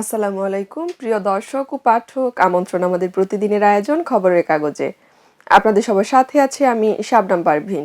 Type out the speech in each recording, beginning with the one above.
আসসালামু আলাইকুম, প্রিয় দর্শক ও পাঠক, আমন্ত্রণ আমাদের প্রতিদিনের আয়োজন খবরের কাগজে। আপনাদের সবার সাথে আছে আমি শাবনাম পারভিন।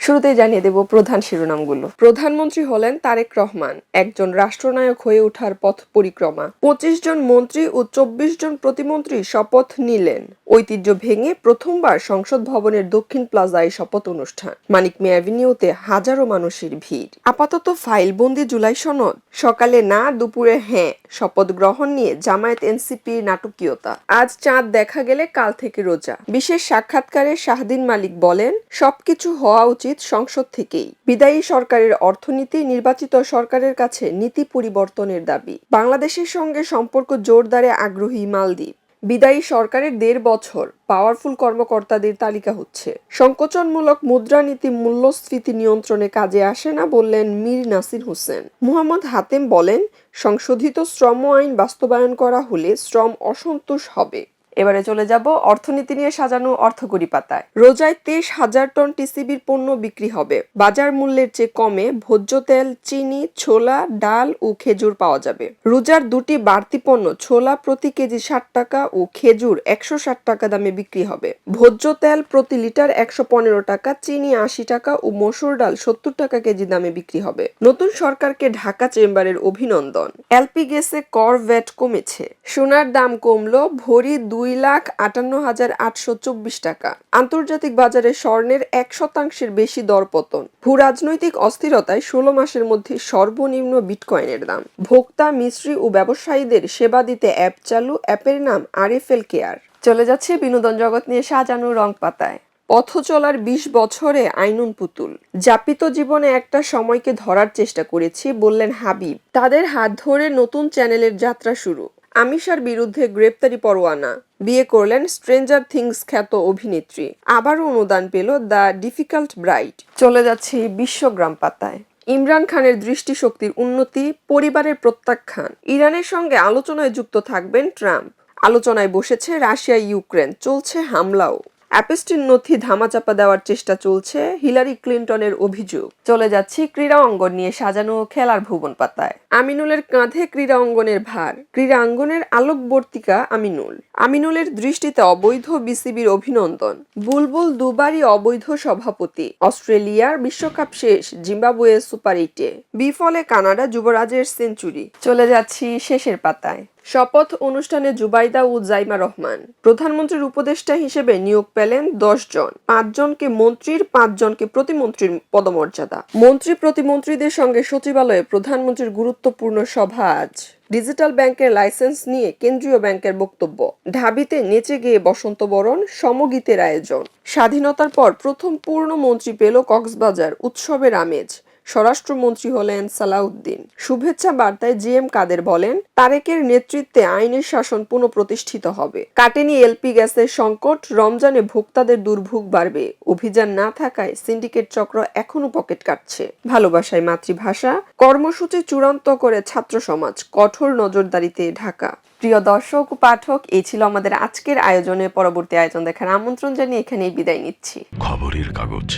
শুরুতেই জানিয়ে দেব প্রধান শিরোনামগুলো। প্রধানমন্ত্রী হলেন তারেক রহমান, একজন রাষ্ট্রনায়ক হয়ে ওঠার পথ পরিক্রমা। পঁচিশ জন মন্ত্রী ও চব্বিশ জন প্রতিমন্ত্রী শপথ নিলেন। ঐতিহ্য ভেঙে প্রথমবার সংসদ ভবনের দক্ষিণ প্লাজায় শপথ অনুষ্ঠান। মানিক মে অ্যাভিনিউতে হাজারো মানুষের ভিড়। আপাতত ফাইলবন্দি জুলাই সনদ। সকালে না, দুপুরে হ্যাঁ শপথ গ্রহণ নিয়ে জামায়াত এনসিপির নাটকীয়তা। আজ চাঁদ দেখা গেলে কাল থেকে রোজা। বিশেষ সাক্ষাৎকারে শাহদিন মালিক বলেন, সবকিছু হওয়া উচিত সংসদ থেকেই। বিদায়ী সরকারের অর্থনীতি, নির্বাচিত সরকারের কাছে নীতি পরিবর্তনের দাবি। বাংলাদেশের সঙ্গে সম্পর্ক জোরদারে আগ্রহী মালদ্বীপ। বিদায়ী সরকারের দেড় বছর পাওয়ারফুল কর্মকর্তাদের তালিকা হচ্ছে। সংকোচনমূলক মুদ্রানীতি মূল্যস্ফীতি নিয়ন্ত্রণে কাজে আসে না বললেন মীর নাসির হোসেন। মুহাম্মদ হাতেম বলেন, সংশোধিত শ্রম আইন বাস্তবায়ন করা হলে শ্রম অসন্তোষ হবে। এবারে চলে যাব অর্থনীতি নিয়ে সাজানো অর্থকরী পাতায়। রোজায় তেইশ হাজার টন টিসিবির পণ্য বিক্রি হবে। বাজার মূল্যের চেয়ে কমে ভোজ্য তেল, চিনি, ছোলা, ডাল ও খেজুর পাওয়া যাবে। রোজার দুটি বাড়তি পণ্য ছোলা প্রতি কেজি ষাট টাকা ও খেজুর একশো ষাট টাকা দামে বিক্রি হবে। ভোজ্য তেল প্রতি লিটার একশো পনেরো টাকা, চিনি আশি টাকা ও মসুর ডাল সত্তর টাকা কেজি দামে বিক্রি হবে। নতুন সরকারকে ঢাকা চেম্বারের অভিনন্দন। এলপি গ্যাসে কর ভ্যাট কমেছে। সোনার দাম কমলো, ভরি দুই লাখ আটান্ন হাজার আটশো চব্বিশ টাকা। আন্তর্জাতিক বাজারে স্বর্ণের এক শতাংশের বেশি দরপতন। ভূ রাজনৈতিক অস্থিরতায় ষোলো মাসের মধ্যে সর্বনিম্ন বিটকয়েনের দাম। ভোক্তা, মিস্ত্রি ও ব্যবসায়ীদের সেবা দিতে অ্যাপ চালু, অ্যাপের নাম আরএফএল কেয়ার। চলে যাচ্ছে বিনোদন জগৎ নিয়ে সাজানো রং পাতায়। পথ চলার বিশ বছরে আইনুন পুতুল। যাপিত জীবনে একটা সময়কে ধরার চেষ্টা করেছি, বললেন হাবিব। তাদের হাত ধরে নতুন চ্যানেলের যাত্রা শুরু। আমিষার বিরুদ্ধে গ্রেপ্তারি পরোয়ানা। বিয়ে করলেন স্ট্রেঞ্জার থিংস খ্যাত অভিনেত্রী। আবারও অনুদান পেল দ্য ডিফিকাল্ট ব্রাইট। চলে যাচ্ছে বিশ্বগ্রাম পাতায়। ইমরান খানের দৃষ্টিশক্তির উন্নতি, পরিবারের প্রত্যাখ্যান। ইরানের সঙ্গে আলোচনায় যুক্ত থাকবেন ট্রাম্প। আলোচনায় বসেছে রাশিয়া ইউক্রেন চলছে হামলাও। অ্যাপেস্টিন নথি ধামাচাপা দেওয়ার চেষ্টা চলছে হিলারি ক্লিন্টনের অভিযোগ। চলে যাচ্ছি ক্রীড়া অঙ্গন নিয়ে সাজানো খেলার ভুবন পাতায়। আমিনুলের কাঁধে ক্রীড়া অঙ্গনের ভার। ক্রীড়া অঙ্গনের আলোকবর্তিকা আমিনুল। আমিনুলের দৃষ্টিতে অবৈধ বিসিবির অভিনন্দন। বুলবুল দুবারই অবৈধ সভাপতি। অস্ট্রেলিয়ার বিশ্বকাপ শেষ জিম্বাবুয়ে সুপার এইটে। বিফলে কানাডা যুবরাজের সেঞ্চুরি। চলে যাচ্ছি শেষের পাতায়। শপথ অনুষ্ঠানে জুবাইদা ও জাইমা রহমান। প্রধানমন্ত্রীর উপদেষ্টা হিসেবে নিয়োগ পেলেন দশ জন। পাঁচজনকে মন্ত্রীর পাঁচজনকে প্রতিমন্ত্রীর পদমর্যাদা। মন্ত্রী প্রতিমন্ত্রীদের সঙ্গে সচিবালয়ে প্রধানমন্ত্রীর গুরুত্বপূর্ণ সভা আজ। ডিজিটাল ব্যাংকের লাইসেন্স নিয়ে কেন্দ্রীয় ব্যাংকের বক্তব্য। ঢাবিতে নেচে গিয়ে বসন্ত বরণ, সমগীতের আয়োজন। স্বাধীনতার পর প্রথম পূর্ণ মন্ত্রী পেল কক্সবাজার, উৎসবের আমেজ। স্বরাষ্ট্রমন্ত্রী হলেন সালাউদ্দিন। শুভেচ্ছা বার্তায় জি এম কাদের বলেন, তারেকের নেতৃত্বে আইনের শাসন পুনঃপ্রতিষ্ঠিত হবে। কাটেনি এলপি গ্যাসের সংকট, রমজানে ভোক্তাদের দুর্ভোগ বাড়বে। অভিযান না থাকায় সিন্ডিকেট চক্র এখনও পকেট কাটছে। ভালোবাসায় মাতৃভাষা, কর্মসূচি চূড়ান্ত করে ছাত্র সমাজ, কঠোর নজরদারিতে ঢাকা। প্রিয় দর্শক, পাঠক, এই ছিল আমাদের আজকের আয়োজনে পরবর্তী আয়োজন দেখার আমন্ত্রণ জানিয়ে এখানেই বিদায় নিচ্ছি। খবরের কাগজ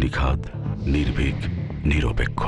নিখাত নির্ভীক। নিরপেক্ষ।